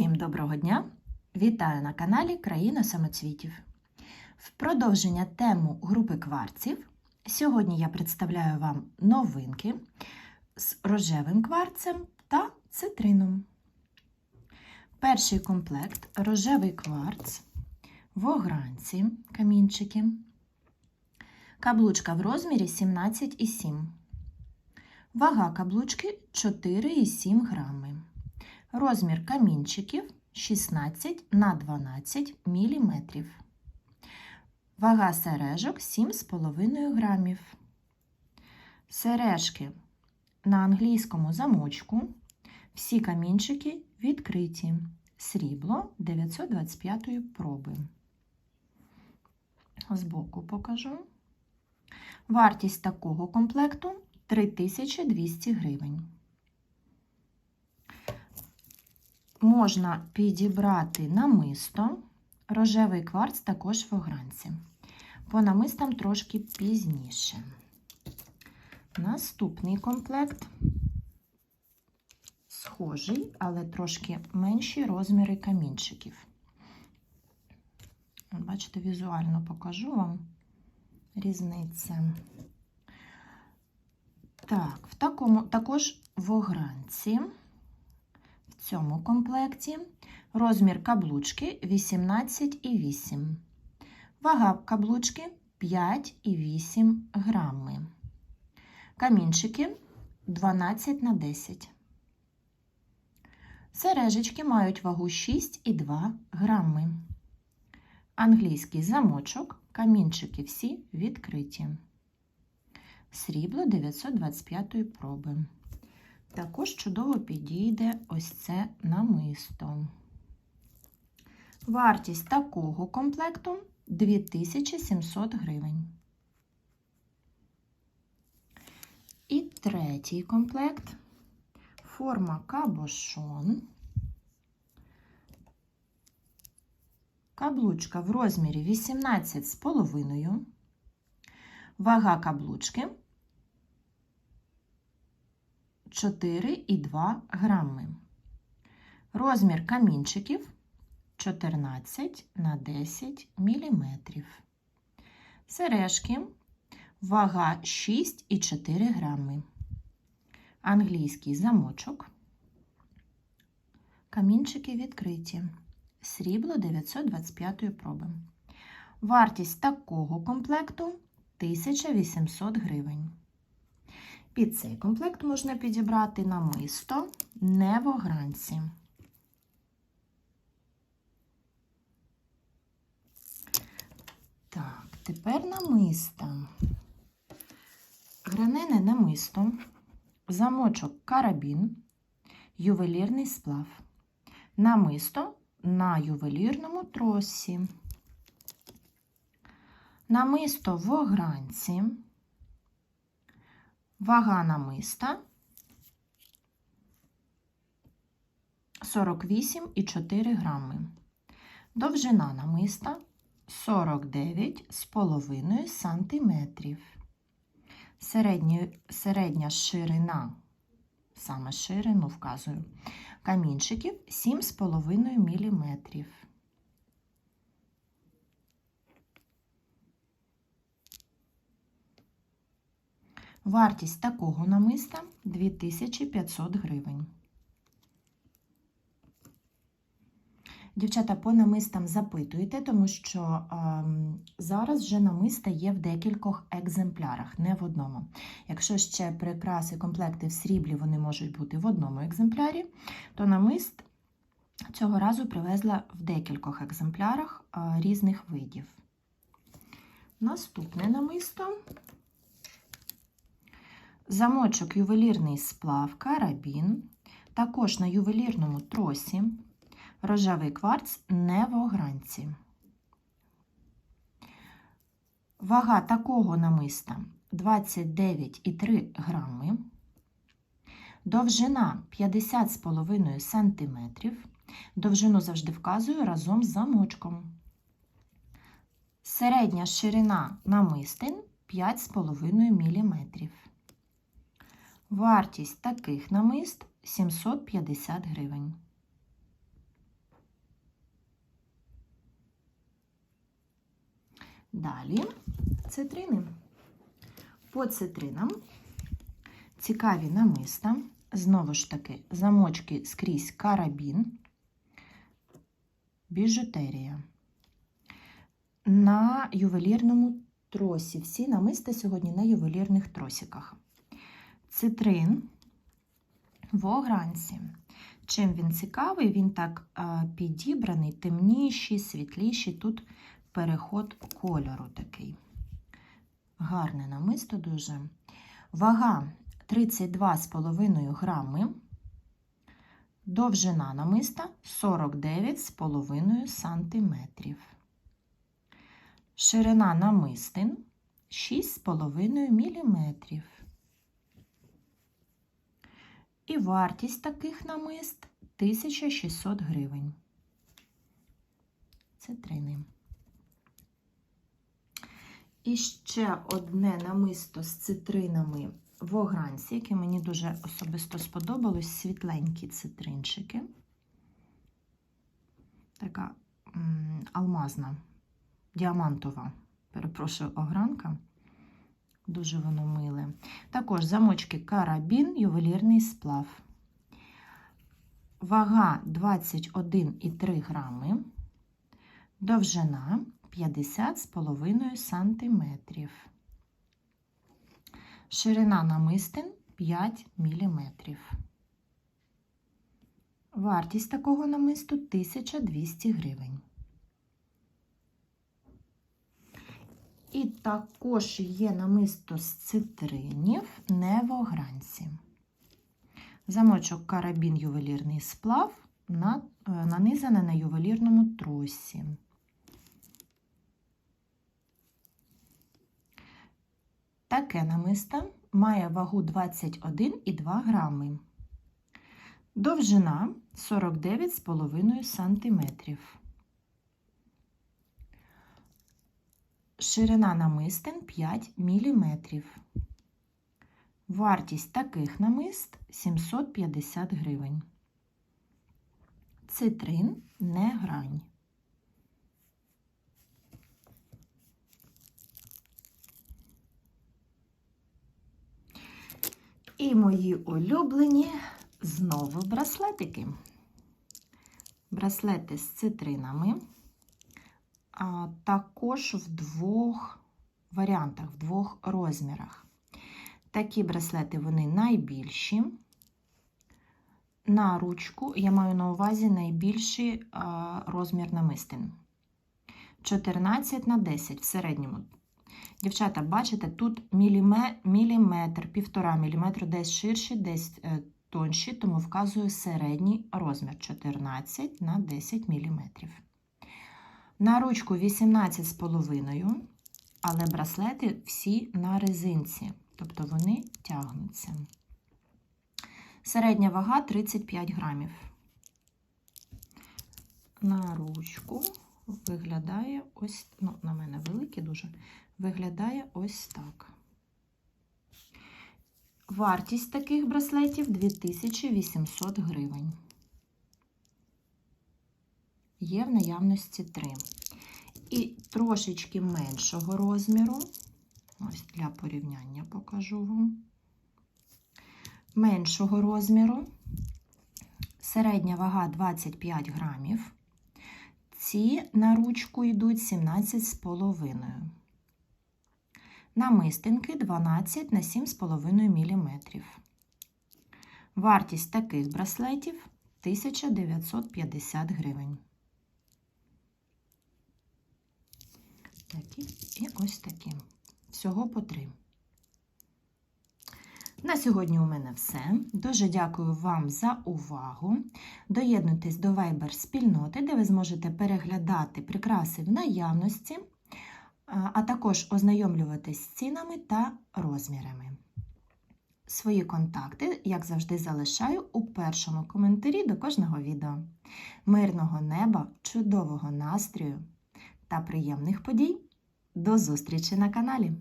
Всім доброго дня! Вітаю на каналі Країна самоцвітів. В продовження тему групи кварців сьогодні я представляю вам новинки з рожевим кварцем та цитрином. Перший комплект рожевий кварц в огранці камінчики. Каблучка в розмірі 17,7. Вага каблучки 4,7 грами. Розмір камінчиків 16 на 12 мм. Вага сережок 7,5 грамів. Сережки на англійському замочку. Всі камінчики відкриті. Срібло 925 проби. Збоку покажу. Вартість такого комплекту 3200 гривень. Можна підібрати намисто, рожевий кварц також в огранці. По намистам трошки пізніше. Наступний комплект схожий, але трошки менші розміри камінчиків. Бачите, візуально покажу вам різниця. Так, в такому також в огранці. В цьому комплекті розмір каблучки 18,8. Вага каблучки 5,8 грами. Камінчики 12 на 10. Сережечки мають вагу 6,2 грами. Англійський замочок, камінчики всі відкриті. Срібло 925 проби. Також чудово підійде ось це намисто. Вартість такого комплекту 2700 гривень. І третій комплект форма кабошон. Каблучка в розмірі 18,5. Вага каблучки 4,2 грами. Розмір камінчиків 14 на 10 мм. Сережки вага 6,4 грами. Англійський замочок. Камінчики відкриті. Срібло 925 проби. Вартість такого комплекту 1800 гривень. Під цей комплект можна підібрати намисто не в огранці. Так, тепер намисто. Гранене намисто, замочок карабін, ювелірний сплав. Намисто на ювелірному тросі. Намисто в огранці. Вага намиста 48,4 грами. Довжина намиста 49,5 сантиметрів. Середня, середня ширина, саме ширину вказую, камінчиків 7,5 мм. Вартість такого намиста 2500 гривень. Дівчата, по намистам запитуйте, тому що е, зараз вже намиста є в декількох екземплярах, не в одному. Якщо ще прикраси, комплекти в сріблі вони можуть бути в одному екземплярі, то намист цього разу привезла в декількох екземплярах е, різних видів. Наступне намисто. Замочок ювелірний сплав, карабін, також на ювелірному тросі, рожевий кварц не в огранці. Вага такого намиста 29,3 грами, довжина 50,5 см, довжину завжди вказую разом з замочком. Середня ширина намистин 5,5 мм. Вартість таких намист 750 гривень. Далі цитрини. По цитринам цікаві намиста, знову ж таки, замочки скрізь карабін, біжутерія. На ювелірному тросі. Всі намисти сьогодні на ювелірних тросиках. Цитрин в огранці. Чим він цікавий, він так підібраний, темніший, світліший. Тут переход кольору такий. Гарне намисто дуже. Вага 32,5 грами. Довжина намиста 49,5 сантиметрів. Ширина намистин 6,5 мм. І вартість таких намист 1600 гривень. Це трини. І ще одне намисто з цитринами в огранці, яке мені дуже особисто сподобалось, світленькі цитринчики. Така алмазна, діамантова, перепрошую, огранка. Дуже воно миле. Також замочки карабін, ювелірний сплав. Вага 21,3 грами. Довжина 50,5 сантиметрів. Ширина намистин 5 мм. Вартість такого намисту 1200 гривень. І також є намисто з цитринів не в огранці. Замочок карабін ювелірний сплав е, нанизане на ювелірному тросі. Таке намисто має вагу 21,2 грами. Довжина 49,5 см. Ширина намистин 5 мм. Вартість таких намист 750 гривень. Цитрин не грань. І мої улюблені знову браслетики. Браслети з цитринами, також в двох варіантах, в двох розмірах. Такі браслети вони найбільші. На ручку я маю на увазі найбільший розмір намистин. 14 на 10 в середньому. Дівчата, бачите, тут міліметр, півтора міліметру, десь ширші, десь е, тонші, тому вказую середній розмір 14 на 10 міліметрів. На ручку 18,5, але браслети всі на резинці, тобто вони тягнуться. Середня вага 35 грамів. На ручку виглядає ось, ну, на мене великі дуже, виглядає ось так. Вартість таких браслетів 2800 гривень. Є в наявності 3. І трошечки меншого розміру, ось для порівняння покажу вам. Меншого розміру, середня вага 25 грамів. Ці на ручку йдуть 17,5. Намистинки 12 на 7,5 мм. Вартість таких браслетів 1950 гривень. Такі і ось такі. Всього по три. На сьогодні у мене все. Дуже дякую вам за увагу. Доєднуйтесь до Viber спільноти, де ви зможете переглядати прикраси в наявності, а також ознайомлюватись з цінами та розмірами. Свої контакти, як завжди, залишаю у першому коментарі до кожного відео. Мирного неба, чудового настрою та приємних подій! До зустрічі на каналі!